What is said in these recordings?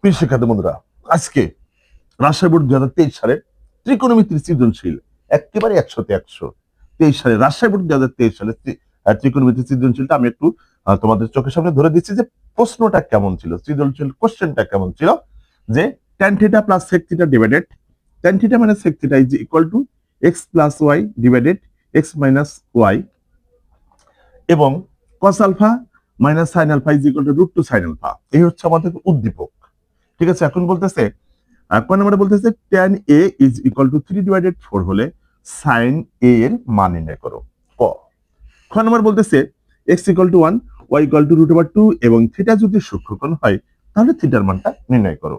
প্রিয় শিক্ষার্থী বন্ধুরা, আজকে রাজশাহী বোর্ড দুই হাজার তেইশ সালে ত্রিকোণমিতির সৃজনশীল, একেবারে একশোতে একশো। তেইশ সালে রাজশাহী বোর্ড দুই হাজার তেইশ সালে ত্রিকোণমিতির সৃজনশীলটা আমি একটু তোমাদের চোখের সামনে ধরে দিচ্ছি যে প্রশ্নটা কেমন ছিল, সৃজনশীল কোশ্চেনটা কেমন ছিল, যে theta plus divided tan theta minus theta is equal to x plus y divided x minus y এবং cos alpha minus sine alpha is equal to root two sine alpha এই হচ্ছে আমাদের উদ্দীপক। ঠিক আছে, এখন বলতেছে কয় নম্বরে বলতেছে tan A is equal to three divided four হলে সাইন এ এর মান নির্ণয় করো, ক। খ নম্বর বলতেছে x equal to one y equal to root over two এবং থিটা যদি সূক্ষ্মকোণ হয়, তাহলে থিটার মানটা নির্ণয় করো।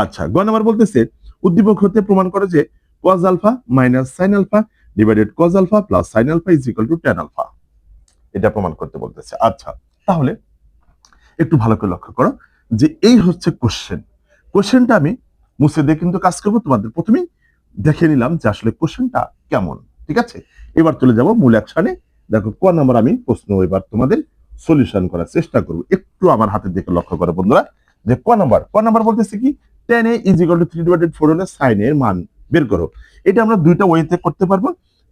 আচ্ছা গ নম্বর বলতেছে, উদ্দীপক হতে প্রমাণ করো যে cos alpha minus sine alpha divided cos alpha plus sine alpha is equal to tan alpha এটা প্রমাণ করতে বলতেছে। আচ্ছা তাহলে একটু ভালো করে লক্ষ্য করো। যে এই হচ্ছে কোশ্চেন কোশ্চেনটা আমি মুছে দিয়ে কিন্তু কাজ করব তোমাদের। প্রথমেই দেখে নিলাম যে আসলে কোশ্চেনটা কেমন, ঠিক আছে? এবার চলে যাব মূল অ্যাকশনে দেখো, ক নাম্বার আমি প্রশ্ন এবার তোমাদের সলিউশন করার চেষ্টা করব। একটু আমার হাতের দিকে লক্ষ্য করো বন্ধুরা। যে ক নাম্বার ক নাম্বার বলতেছে কি tan A is equal to three divided four হলে সাইন এর মান বের করো। এটা আমরা দুইটা ওয়েতে করতে পারব।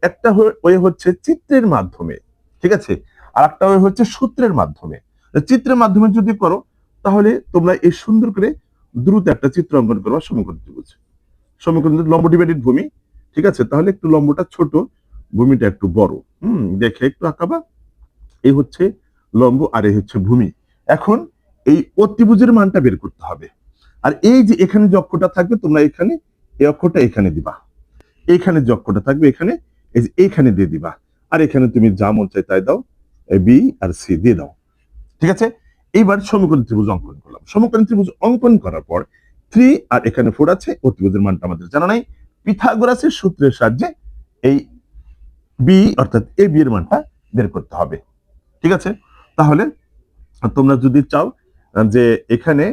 একটা ওয়ে হচ্ছে চিত্রের মাধ্যমে, ঠিক আছে? আর একটা ওয়ে হচ্ছে সূত্রের মাধ্যমে। চিত্রের মাধ্যমে যদি করো তাহলে তোমরা এই সুন্দর করে দ্রুত একটা চিত্র অঙ্কন করবা সমকোণ ত্রিভুজ সমকোণ লম্ব ডিভাইডেড ভূমি, ঠিক আছে? তাহলে একটু লম্বটা ছোট, ভূমিটা একটু বড়। হুম, দেখে একটু আঁকাবা। এই হচ্ছে লম্ব আর এই হচ্ছে ভূমি। এখন এই অতিভুজের মানটা বের করতে হবে। আর এই যে এখানে যে অক্ষটা থাকবে, তোমরা এখানে এই অক্ষটা এখানে দিবা। এখানে যে অক্ষটা থাকবে, এখানে এই যে এইখানে দিয়ে দিবা। আর এখানে তুমি যা মন চাই তাই দাও বি আর সি দিয়ে দাও। ঠিক আছে? এইবার সমকোণ ত্রিভুজ অঙ্কন করলাম। সমকোণ ত্রিভুজ অঙ্কন করার পর থ্রি আর এখানে ফোর আছে, ও ত্রিভুজের মানটা আমাদের জানা নাই। পিথাগোরাসের সূত্রের সাহায্যে এই বি অর্থাৎ এ বি এর মানটা বের করতে হবে। ঠিক আছে? তাহলে তোমরা যদি চাও যে এখানে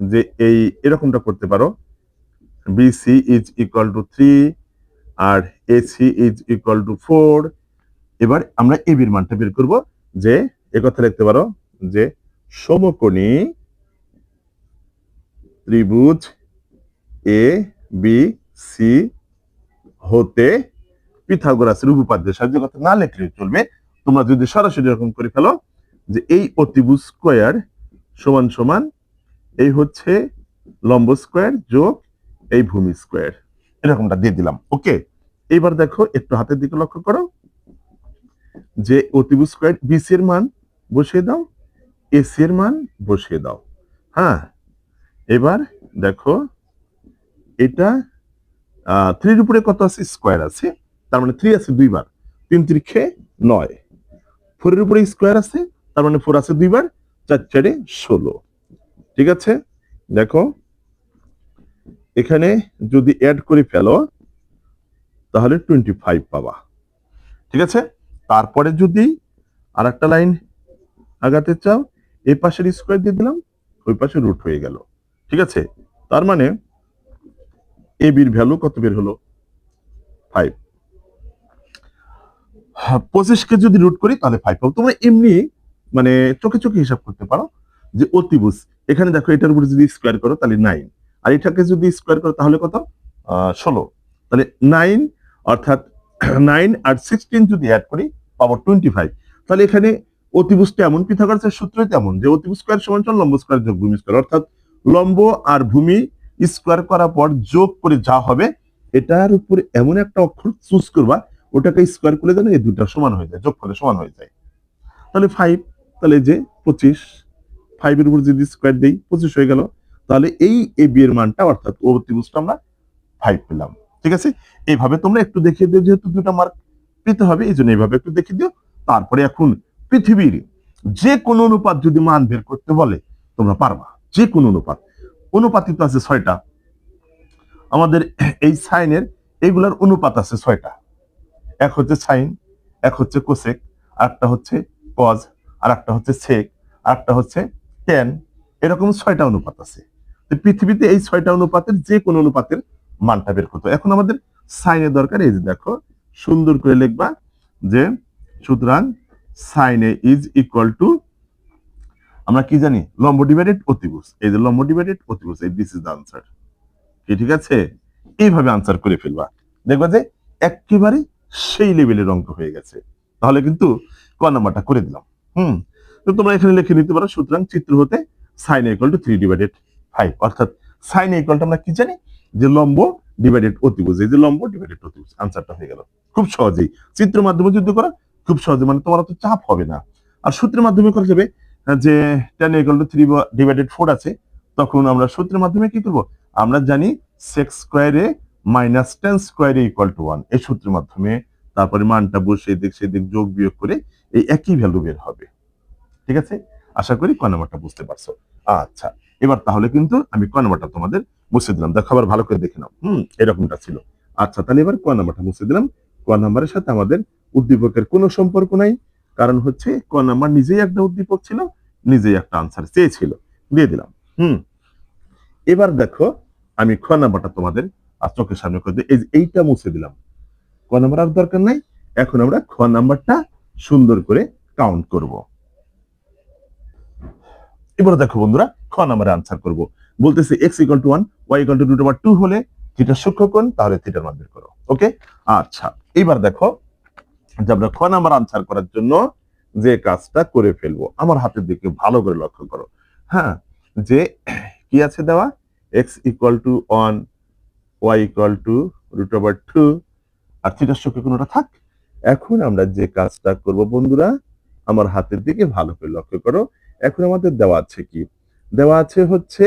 যে এই এরকমটা করতে পারো B C is equal to three R A C is equal to four এবার আমরা এ বির মানটা বের করব যে এ কথা লিখতে পারো যে সমকোণী ত্রিভুজ এ বি সি হতে পিথাগোরাসের উপপাদ্যের সাহায্যে কথা না লিখলে চলবে। তোমরা যদি সরাসরি এরকম করে ফেলো যে এই অতিভুজ স্কোয়ার সমান সমান এই হচ্ছে লম্ব স্কোয়ার যোগ এই ভূমি স্কোয়ার। এরকমটা দিয়ে দিলাম। ওকে? এইবার দেখো একটু হাতের দিকে লক্ষ্য করো। যে অতিভুজ স্কোয়ার বিসি এর মান বসিয়ে দাও। এসি এর মান বসিয়ে দাও। হ্যাঁ এবার দেখো, এটা থ্রির উপরে কত আছে? স্কোয়ার আছে। তার মানে থ্রি আছে দুইবার। তিন ত্রিখে নয়। ফোরের উপরে স্কোয়ার আছে, তার মানে ফোর আছে দুইবার, চার চারে ষোলো। ঠিক আছে? দেখো, এখানে যদি অ্যাড করে ফেলো, তাহলে টোয়েন্টি ফাইভ পাবা। ঠিক আছে? তারপরে যদি আর একটা লাইন আগাতে চাও এই পাশের স্কোয়ার দিয়ে দিলাম, ওই পাশে রুট হয়ে গেল। ঠিক আছে? তার মানে এ বির ভ্যালু কত বের হলো? ফাইভ পঁচিশকে যদি রুট করি, তাহলে ফাইভ পাবো। তোমরা এমনি মানে চোখে চোখে হিসাব করতে পারো যে অতিভুজ। এখানে দেখো, এটার উপরে যদি স্কোয়ার করো, তাহলে নাইন আর এটাকে যদি স্কোয়ার করো, তাহলে কত? ষোলো। তাহলে নাইন অর্থাৎ নাইন আর সিক্সটিন যদি অ্যাড করি, পাবো টোয়েন্টি ফাইভ তাহলে এখানে অতিভুজটা এমন, পিথাগোরাসের সূত্র তেমন, যে অতিভুজ স্কোয়ার সমান সমান লম্ব স্কোয়ার যোগ ভূমি স্কোয়ার অর্থাৎ লম্ব আর ভূমি স্কোয়ার করার পর যোগ করে যা হবে, এটার উপরে এমন একটা অক্ষর চুজ করবা, ওটাকে স্কোয়ার করে দেন এই দুটা সমান হয়ে যায়, যোগ করে সমান হয়ে যায়। তাহলে ফাইভ তাহলে যে পঁচিশ ফাইভের উপর যদি স্কোয়ার দেই, পঁচিশ হয়ে গেল, তাহলে এই এ বি এর মানটা, অর্থাৎ ও আমরা ফাইভ পেলাম, ঠিক আছে? এইভাবে তোমরা একটু দেখিয়ে দিও, যেহেতু দুটা মার্ক পেতে হবে এই জন্য এইভাবে একটু দেখিয়ে দিও, তারপরে এখন পৃথিবীর যে কোনো অনুপাত যদি মান বের করতে বলে, তোমরা পারবা। যে কোনো অনুপাত। অনুপাতই তো আছে ছয়টা। আমাদের এই সাইনের এগুলার অনুপাত আছে ছয়টা। এক হচ্ছে সাইন, এক হচ্ছে কোসেক, আরেকটা হচ্ছে কজ আর একটা হচ্ছে সেক আর একটা হচ্ছে টেন। এরকম ছয়টা অনুপাত আছে। পৃথিবীতে এই ছয়টা অনুপাতের যে কোনো অনুপাতের মানটা বের করতে এখন আমাদের সাইনের দরকার এই যে দেখো, সুন্দর করে লিখবা যে সুতরাং sine A is equal to আমরা কি জানি? লম্ব ডিভাইডেড অতিভুজ। এই যে লম্ব ডিভাইডেড অতিভুজ, এই দিস ইজ দ্য আনসার কি ঠিক আছে? এইভাবে আনসার করে ফেলবা। দেখবা যে একেবারে সেই লেভেলের অঙ্ক হয়ে গেছে। তাহলে কিন্তু ক নাম্বারটা করে দিলাম। হুম? তো তোমরা এখানে লিখে নিতে পারো, সুতরাং চিত্র হতে sine equal to three divided five অর্থাৎ সাইন ইকুয়াল আমরা কি জানি? যে লম্ব ডিভাইডেড অতিভুজ। এই যে লম্ব ডিভাইডেড অতিভুজ। আনসারটা হয়ে গেল। খুব সহজেই। চিত্র মাধ্যমে যদি করো। খুব সহজে মানে তোমার তো চাপ হবে না। আর সূত্রের মাধ্যমে করা যাবে যে tan equal to three divided four আছে, তখন আমরা সূত্রের মাধ্যমে কি করব? আমরা জানি সেক্স স্কোয়ারে মাইনাস টেন স্কোয়ারে ইকুয়াল টু ওয়ান এই সূত্রের মাধ্যমে তারপরে মানটা বসে এদিক সেদিক যোগ বিয়োগ করে এই একই ভ্যালু বের হবে। ঠিক আছে? আশা করি ক নাম্বারটা বুঝতে পারছ। আচ্ছা এবার তাহলে কিন্তু আমি ক নাম্বারটা তোমাদের মুছে দিলাম। দেখো আবার ভালো করে দেখে নাও। হুম, এরকমটা ছিল। আচ্ছা তাহলে এবার ক নাম্বারটা মুছে দিলাম। ক নাম্বারের সাথে আমাদের উদ্দীপকের কোনো সম্পর্ক নাই। কারণ হচ্ছে ক নাম্বার নিজেই একটা উদ্দীপক ছিল, নিজেই একটা আনসার চেয়েছিল। দিয়ে দিলাম। হুম। এবার দেখো, আমি খ নাম্বারটা তোমাদের চোখের সামনে করে। এই এইটা মুছে দিলাম। ক নাম্বার আর দরকার নাই। এখন আমরা খ নাম্বারটা সুন্দর করে কাউন্ট করব। এবার দেখো বন্ধুরা, খ নাম্বারে আনসার করব। বলতেছে x equal to one y equal to over two হলে থিটা সূক্ষ্মকোণ তাহলে থিটার মান বের করো। ওকে আচ্ছা এবার দেখো যে আমরা খ নাম্বার আনসার করার জন্য যে কাজটা করে ফেলব, আমার হাতের দিকে ভালো করে লক্ষ্য করো। হ্যাঁ যে কি আছে দেওয়া? X equal to one y equal to root over two আর থিটার সূক্ষ্মকোণটা থাক। এখন আমরা যে কাজটা করব বন্ধুরা, আমার হাতের দিকে ভালো করে লক্ষ্য করো। এখন আমাদের দেওয়া আছে কি? দেওয়া আছে হচ্ছে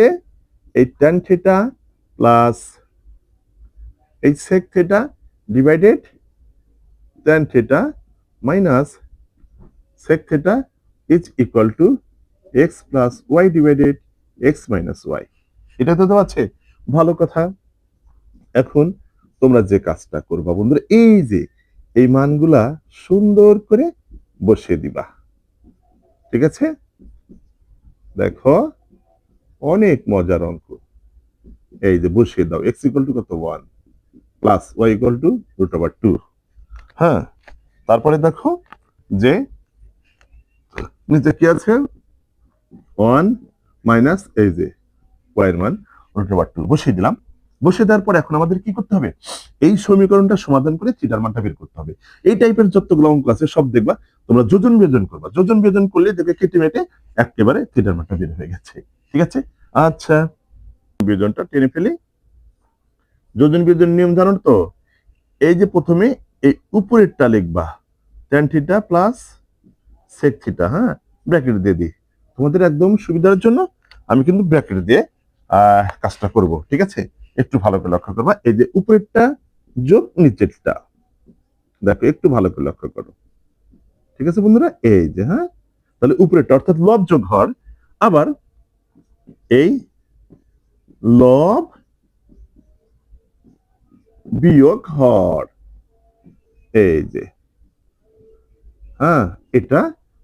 এই ট্যান থিটা প্লাস এই sec theta divided tan theta minus sec theta is equal to x plus y divided x minus y এটা তো দেওয়া আছে। ভালো কথা। এখন তোমরা যে কাজটা করবা বন্ধুরা, এই যে, এই মানগুলা সুন্দর করে বসিয়ে দিবা। ঠিক আছে? দেখো, অনেক মজার অঙ্ক। এই যে বসিয়ে দাও এক্স ইকুয়াল টু কত? One plus y equal to root over two হ্যাঁ তারপরে দেখো যে নিচে কি আছে? ওয়ান মাইনাস এই যে ওয়াই এর মান রুট টু বসিয়ে দিলাম। বসিয়ে দেওয়ার পর এখন আমাদের কি করতে হবে? এই সমীকরণটা সমাধান করে থিটার মানটা বের করতে হবে। এই টাইপের যতগুলো অঙ্ক আছে, সব দেখবা, তোমরা যোজন বিয়োজন করবা। যোজন বিয়োজন করলে দেখবে কেটে মেটে একেবারে থিটার মানটা বের হয়ে গেছে। ঠিক আছে? আচ্ছা বিয়োজনটা টেনে ফেলি। যোজন বিয়োজন নিয়ম জানো তো? এই যে প্রথমে এই উপরেরটা লিখবা tan theta plus sec theta হ্যাঁ? ব্র্যাকেট দিয়ে দিই। তোমাদের একদম সুবিধার জন্য আমি কিন্তু ব্র্যাকেট দিয়ে কাজটা করব, ঠিক আছে? একটু ভালো করে লক্ষ্য করবা। এই যে উপরেরটা যোগ নিচেরটা, দেখো, একটু ভালো করে লক্ষ্য করো। ঠিক আছে বন্ধুরা? এই যে হ্যাঁ? তাহলে উপরেরটা অর্থাৎ লব যোগ হর, আবার এই লব বিয়োগ হর। এই যে। হ্যাঁ এটা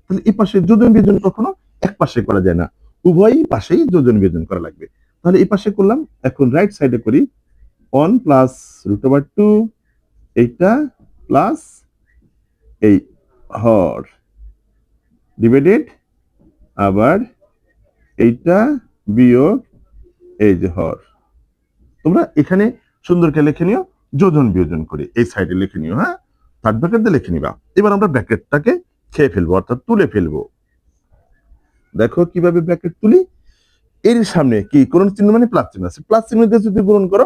তাহলে এই পাশে যোজন বিয়োজন কখনো এক পাশে করা যায় না। উভয় পাশেই যোজন বিয়োজন করা লাগবে। তাহলে এই পাশে করলাম, এখন রাইট সাইডে করি। One plus root over two এইটা প্লাস এই হর ডিভাইডেড আবার এইটা বিয়োগ এই যে হর। তোমরা এখানে সুন্দর করে লিখে নিও, যোজন বিয়োজন করে, এই সাইডে লিখে নিও হ্যাঁ? থার্ড ব্র্যাকেট দিয়ে লিখে নিবা। এবার আমরা ব্র্যাকেটটাকে খেয়ে ফেলব, অর্থাৎ তুলে ফেলব। দেখো কীভাবে ব্র্যাকেট তুলি। এর সামনে কি কোন চিহ্ন মানে প্লাস চিহ্ন আছে? প্লাস চিহ্ন দিয়ে যদি গুণন করো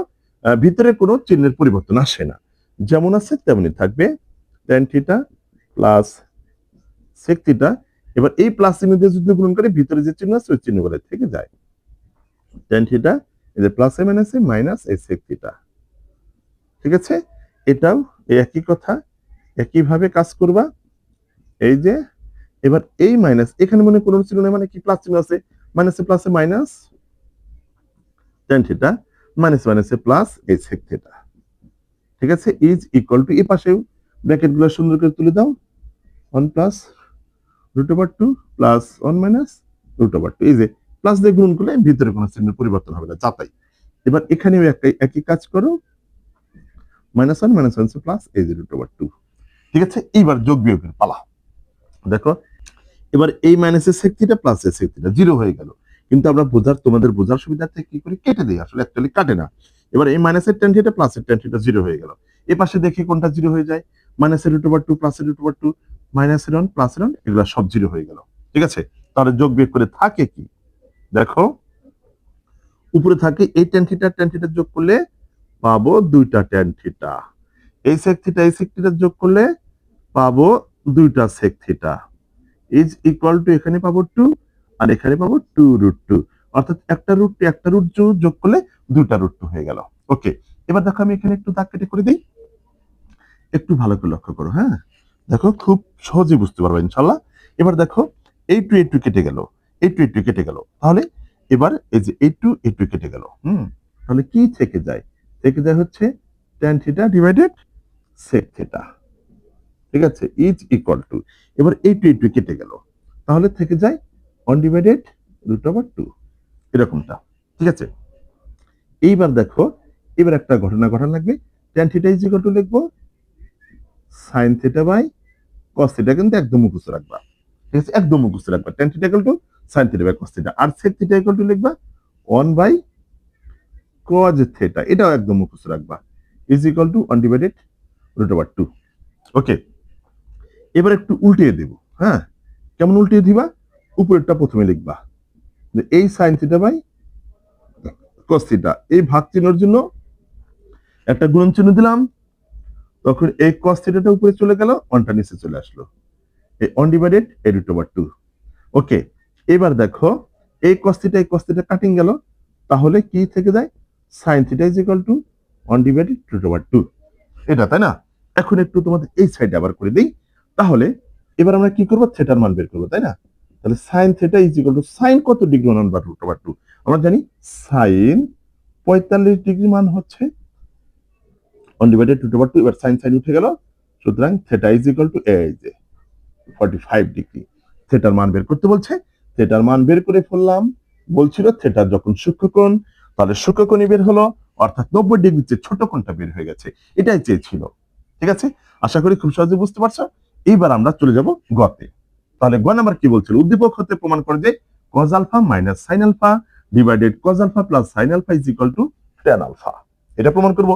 ভিতরে কোনো চিহ্নের পরিবর্তন আসে না। যেমন আছে তেমনই থাকবে tan theta plus sec theta এবার এই প্লাস চিহ্ন দিয়ে যদি গুণন করে, ভিতরে যে চিহ্ন আছে, ওই চিহ্নগুলো থেকে যায়। টেন থিটা এই যে প্লাস এ মাইনাস এ মাইনাস এই সেক থিটা ঠিক আছে? এটাও একই কথা। একইভাবে কাজ করবা। এই যে, এবার এই মাইনাস এখানে মনে কোনো ছিল না মানে কি প্লাস চিহ্ন আছে? মাইনাসে প্লাসে মাইনাস টেন থিটা মাইনাস মাইনাসে প্লাস এই সেক থিটা ঠিক আছে? ইজ ইকুয়াল টু এই পাশেও। ব্র্যাকেটগুলো সুন্দর করে তুলে দাও। One plus root over two plus one minus root over two এই যে প্লাস দিয়ে গুণ করলে ভিতরে কোনো চিহ্নের পরিবর্তন হবে না যাতাই এবার এখানেও একই একই কাজ করো। Minus one minus one plus এই যে রুট ওভার টু ঠিক আছে? এইবার যোগ বিয়োগের পালা। দেখো, এবার এই মাইনাসের সেক থিটা প্লাস এর সেক থিটা জিরো হয়ে গেল। কিন্তু আমরা বোঝার, তোমাদের বোঝার সুবিধার্থে কি করি? কেটে দিই, আসলে অ্যাকচুয়ালি কাটে না। এবার এই মাইনাসের টেন থিটা প্লাসের টেন থিটা জিরো হয়ে গেল। এ পাশে দেখি কোনটা জিরো হয়ে যায়। মাইনাসের রুট ওভার টু প্লাসের রুট ওভার টু মাইনাসের ওয়ান প্লাসের ওয়ান এগুলো সব জিরো হয়ে গেল। ঠিক আছে? তাহলে যোগ বিয়োগ করে থাকে কি? দেখো, উপরে থাকে এই টেন থিটা থিটা যোগ করলে পাবো দুইটা টেন থিটা এই সেক থিটা এই সেক থিটা যোগ করলে পাবো দুইটা sec theta is equal to এখানে পাবো টু আর এখানে পাবো টু রুট টু অর্থাৎ একটা রুট টু একটা রুট টু যোগ করলে দুটা রুট টু হয়ে গেল। ওকে এবার দেখো আমি এখানে একটু দাগ কেটে করে দিই। একটু ভালো করে লক্ষ্য করো হ্যাঁ? দেখো খুব সহজে বুঝতে পারবে ইনশাল্লাহ। এবার দেখো এই টু এই টু কেটে গেল। এই টু এই টু কেটে গেল। তাহলে এবার এই যে এই টু এই টু কেটে গেল। হুম? তাহলে কি থেকে যায়? থেকে যায় হচ্ছে tan theta divided sec theta ঠিক আছে? ইজ ইকুয়াল টু এবার এই টু কেটে গেল। তাহলে থেকে যায় one divided root over two এরকমটা। ঠিক আছে? এইবার দেখো, এবার একটা ঘটনা ঘটনা লাগবে। Tan theta is equal to লিখব। Sine theta by cos theta কিন্তু একদম মুখস্থ রাখবা। ঠিক আছে? একদম মুখস্থ রাখবা। Tan theta equal to sine theta by cos theta R sec theta equal to লিখবা ওয়ান বাই কজ থিটা এটাও একদম মুখস্থ রাখবা। Is equal to one divided root over two okay এবার একটু উল্টিয়ে দেব হ্যাঁ? কেমন উল্টিয়ে দিবা? উপরেরটা প্রথমে লিখবা। এই sine theta by cos theta এই ভাগ চিহ্নের জন্য একটা গুণন চিহ্ন দিলাম। তখন এই কস থিটাটা উপরে চলে গেল ওয়ানটা নিচে চলে আসলো। এই ওয়ান ডিভাইডেড এই রুট ওভার টু ওকে এবার দেখো, এই কস থিটা এই কস থিটা কাটিং গেল। তাহলে কি থেকে যায়? Sine theta is equal to one divided root over two এটা তাই না? এখন একটু তোমাদের এই সাইডে আবার করে দিই। তাহলে এবার আমরা কি করব? থিটার মান বের করব, তাই না? তাহলে sine theta is equal to sine কত ডিগ্রি মান বা রুট ওভার টু আমরা জানি সাইন পঁয়তাল্লিশ ডিগ্রি মান হচ্ছে one divided root over two এবার সাইন সাইন উঠে গেল। সুতরাং থিটা ইজ ইকুয়াল টু এই যে ফর্টি ফাইভ ডিগ্রি থিটার মান বের করতে বলছে থিটার মান বের করে ফেললাম। বলছিল থিটার যখন সূক্ষ্মকোণ তাহলে সূক্ষ্মকোণই বের হলো, অর্থাৎ নব্বই ডিগ্রির চেয়ে ছোট কোণটা বের হয়ে গেছে। এটাই চেয়েছিল। ঠিক আছে? আশা করি খুব সহজে বুঝতে পারছ। এইবার আমরা চলে যাব গতে। তাহলে গ নাম্বার কি বলছিল? উদ্দীপক হতে প্রমাণ করে যে cos alpha minus sine alpha divided cos alpha plus sine alpha is equal to tan alpha. এটা প্রমাণ করব।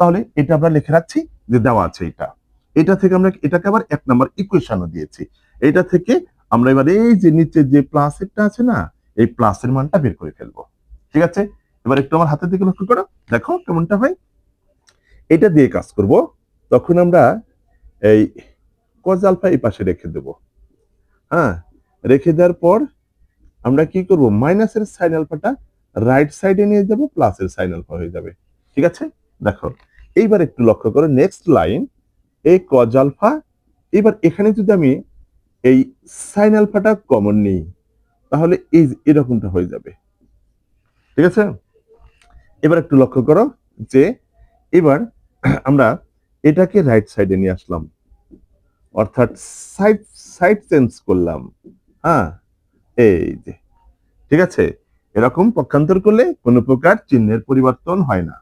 তাহলে এটা আমরা লিখে রাখছি যে দেওয়া আছে এটা। এটা থেকে আমরা এটাকে আবার এক নাম্বার ইকুয়েশনও দিয়েছি। এটা থেকে আমরা এবার এই যে নিচে যে প্লাসেরটা আছে না, এই প্লাসের মানটা বের করে ফেলব। ঠিক আছে? এবার একটু আমার হাতের দিকে লক্ষ্য করো। দেখো কেমনটা হয়। এটা দিয়ে কাজ করব। তখন আমরা এই কজ আলফা এই পাশে রেখে দেব। হ্যাঁ রেখে দেওয়ার পর আমরা কি করব? মাইনাসের সাইন আলফাটা রাইট সাইডে নিয়ে যাব প্লাসের সাইন আলফা হয়ে যাবে। ঠিক আছে? দেখো, এইবার একটু লক্ষ্য করো নেক্সট লাইন এই কজ আলফা, এবার এখানে যদি আমি এই সাইন আলফাটা কমন নিই, তাহলে এই এরকমটা হয়ে যাবে। ঠিক আছে? এবার একটু লক্ষ্য করো যে, এবার আমরা এটাকে রাইট সাইডে নিয়ে আসলাম। অর্থাৎ সাইড সাইড চেঞ্জ করলাম। হ্যাঁ এই যে, ঠিক আছে? এরকম পক্ষান্তর করলে কোনো প্রকার চিহ্নের পরিবর্তন হয় না।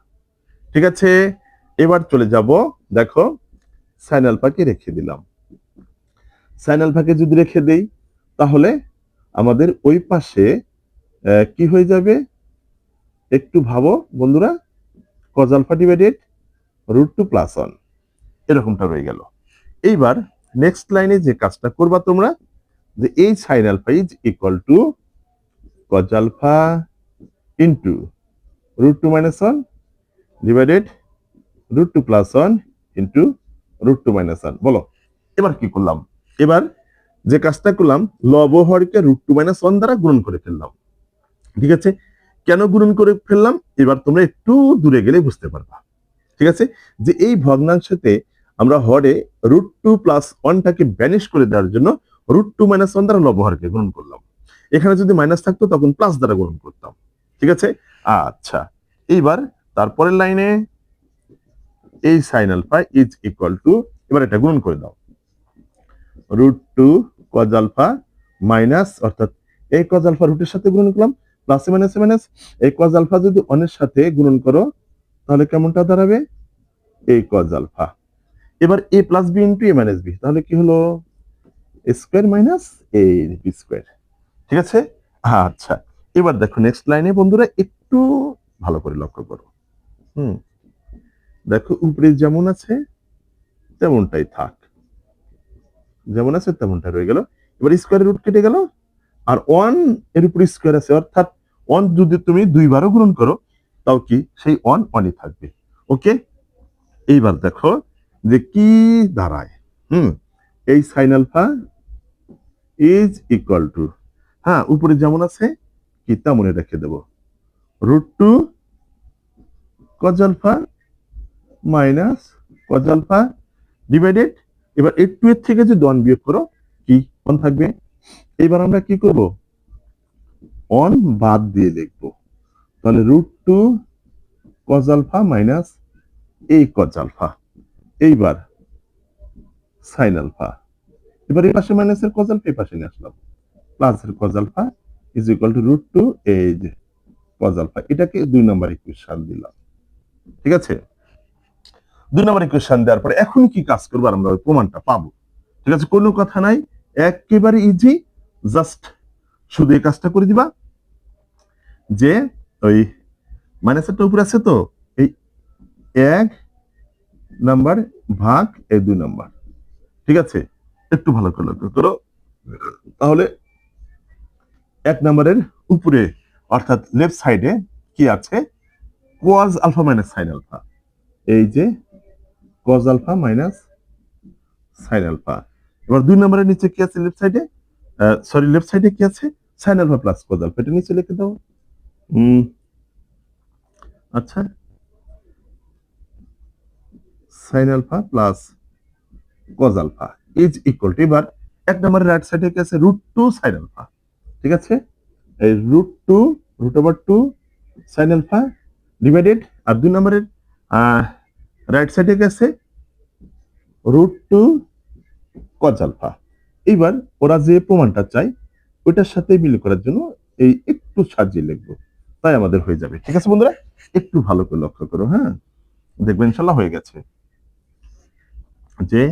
ঠিক আছে? এবার চলে যাব, দেখো সাইন আলফাকে রেখে দিলাম। সাইন আলফাকে যদি রেখে দেই, তাহলে আমাদের ওই পাশে কি হয়ে যাবে? একটু ভাবো, বন্ধুরা cos alpha divided root two plus one এরকমটা রয়ে গেল। এইবার নেক্সট লাইনে যে কাজটা করবা তোমরা, যে এই sine alpha is equal to cos alpha into root two minus one divided root two plus one into root two minus one বলো, এবার কি করলাম? এবার যে কাজটা করলাম, লব হরকে রুট টু মাইনাস ওয়ান দ্বারা গুণন করে ফেললাম। ঠিক আছে? কেন গুণন করে ফেললাম? এবার তোমরা একটু দূরে গেলে বুঝতে পারবা। ঠিক আছে? যে এই ভগ্নাংশতে আমরা হরে রুট টু প্লাস ওয়ানটাকে ব্যানিশ করে দেওয়ার জন্য রুট টু মাইনাস ওয়ান দ্বারা লবহরকে গুণন করলাম। এখানে যদি মাইনাস থাকতো তখন প্লাস দ্বারা গুণন করতাম। ঠিক আছে? আচ্ছা এইবার তারপরের লাইনে এই sine alpha is equal to এবার এটা গুণন করে দাও। Root two cos alpha minus অর্থাৎ এই কজ আলফা রুটের সাথে গুণন করলাম প্লাস মাইনাস এ মাইনাস এই কজ আলফা যদি অনের সাথে গুণন করো, তাহলে কেমনটা দাঁড়াবে? এই কজ আলফা এবার A plus B into A minus B তাহলে কি হলো? Square minus A B square ঠিক আছে? আচ্ছা এবার দেখো নেক্সট লাইনে বন্ধুরা একটু ভালো করে লক্ষ্য করো। হুম, দেখো উপরে যেমন আছে, তেমনটাই থাক। যেমন আছে, তেমনটা রয়ে গেল। এবার স্কোয়ারের রুট কেটে গেল। আর ওয়ানের উপর স্কোয়ার আছে, অর্থাৎ ওয়ান যদি তুমি দুইবারও গ্রহণ করো, তাও কি? সেই ওয়ান ওয়ানই থাকবে। ওকে এইবার দেখো যে কি দাঁড়ায়, হুম? এই sine alpha is equal to হ্যাঁ উপরে যেমন আছে, কি তেমনই রেখে দেব। Root two cos alpha minus cos alpha divided এবার এই টু এর থেকে যদি ওয়ান বিয়োগ করো, কি ওয়ান থাকবে? এবার আমরা কি করব? অন বাদ দিয়ে লিখব। তাহলে root two cos alpha minus এই কজ আলফা এইবার সাইন আলফা। এবার এই পাশে মাইনাসের কজ আলফা এই পাশে নিয়ে আসলাম। প্লাসের cos alpha is equal to root two এই যে কজ আলফা এটাকে দুই নম্বর ইকুয়েশন দিলাম। ঠিক আছে? দুই নম্বর ইকুয়েশন দেওয়ার পরে এখন কি কাজ করব আমরা ওই প্রমাণটা পাবো। ঠিক আছে? কোনো কথা নাই। একেবারে ইজি জাস্ট শুধু এই কাজটা করে দিবা। যে ওই মাইনাসেরটা উপরে আছে তো? এই এক নাম্বার, ভাগ এই দুই নাম্বার। ঠিক আছে? একটু ভালো করে লক্ষ্য করো তাহলে এক নাম্বারের উপরে, অর্থাৎ লেফট সাইডে কি আছে? Cos alpha minus sine alpha এই যে cos alpha minus sine alpha এবার দুই নম্বরের নিচে কি আছে লেফট সাইডে সরি লেফট সাইডে কি আছে? Sine alpha plus cos alpha এটা নিচে লিখে দাও। আচ্ছা। Sine alpha plus cos alpha is equal to এবার এক নম্বরের রাইট সাইডে কি আছে রুট টু সাইন আলফা ঠিক আছে? এই root two root over two sine alpha divided আর দুই নম্বরের রাইট সাইডে গেছে রুট টু কজ আলফা এইবার ওরা যে প্রমাণটা চাই ওইটার সাথে মিল করার জন্য এই একটু সাজিয়ে লিখব। তাই আমাদের হয়ে যাবে। ঠিক আছে বন্ধুরা? একটু ভালো করে লক্ষ্য করো হ্যাঁ? দেখবেন ইনশাল্লাহ হয়ে গেছে। যে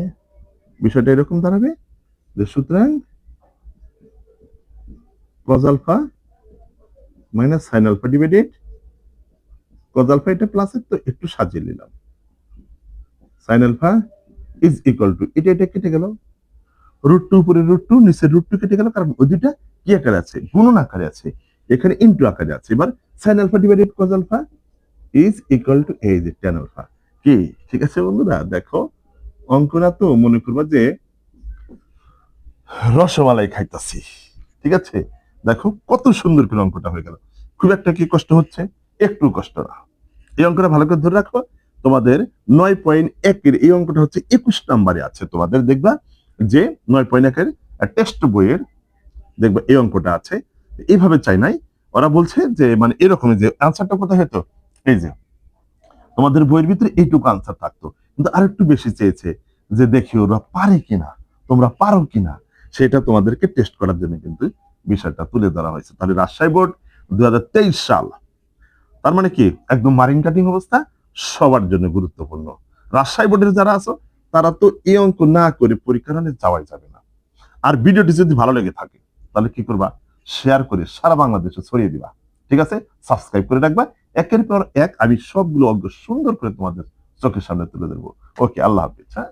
বিষয়টা এরকম দাঁড়াবে যে সুতরাং cos alpha minus sine alpha divided cos alpha এটা প্লাসের তো একটু সাজিয়ে নিলাম। Sine alpha is equal to এটা এটা কেটে গেল। রুট টু উপরে রুট টু নিচে রুট টু কেটে গেল, কারণ ওই দুইটা কি আকারে আছে? গুণন আকারে আছে। এখানে ইনটু আকারে আছে। এবার sine alpha divided cos alpha is equal to এই যে টেন আলফা কি? ঠিক আছে বন্ধুরা? দেখো অঙ্কনা তো মনে করবা যে রসমালাই খাইতাছি। ঠিক আছে? দেখো, কত সুন্দর করে অঙ্কটা হয়ে গেল। খুব একটা কি কষ্ট হচ্ছে? একটু কষ্ট না। এই অঙ্কটা ভালো করে ধরে রাখো। তোমাদের নয় পয়েন্ট একের এই অঙ্কটা হচ্ছে একুশ নাম্বারে আছে। তোমাদের দেখবা যে নয় পয়েন্ট একের টেস্ট বইয়ের দেখবা এই অঙ্কটা আছে। এইভাবে চাই নাই। ওরা বলছে যে মানে এরকমই যে আনসারটা কোথায় হতো? এই যে, তোমাদের বইয়ের ভিতরে এইটুকু আনসার থাকতো। কিন্তু আরেকটু বেশি চেয়েছে যে দেখি ওরা পারে কিনা, তোমরা পারো কিনা, সেটা তোমাদেরকে টেস্ট করার জন্য কিন্তু বিষয়টা তুলে ধরা হয়েছে। তাহলে রাজশাহী বোর্ড দু সাল, তার মানে কি? একদম মারিং কাটিং অবস্থা, সবার জন্য গুরুত্বপূর্ণ। রাজশাহী বোর্ডের যারা আছো, তারা তো এই অঙ্ক না করে পরীক্ষার হলে যাওয়াই যাবে না। আর ভিডিওটি যদি ভালো লেগে থাকে, তাহলে কি করবা? শেয়ার করে সারা বাংলাদেশে ছড়িয়ে দিবা। ঠিক আছে? সাবস্ক্রাইব করে রাখবা। একের পর এক আমি সবগুলো অঙ্ক সুন্দর করে তোমাদের চোখের সামনে তুলে ধরবো। ওকে আল্লাহ হাফিজ হ্যাঁ?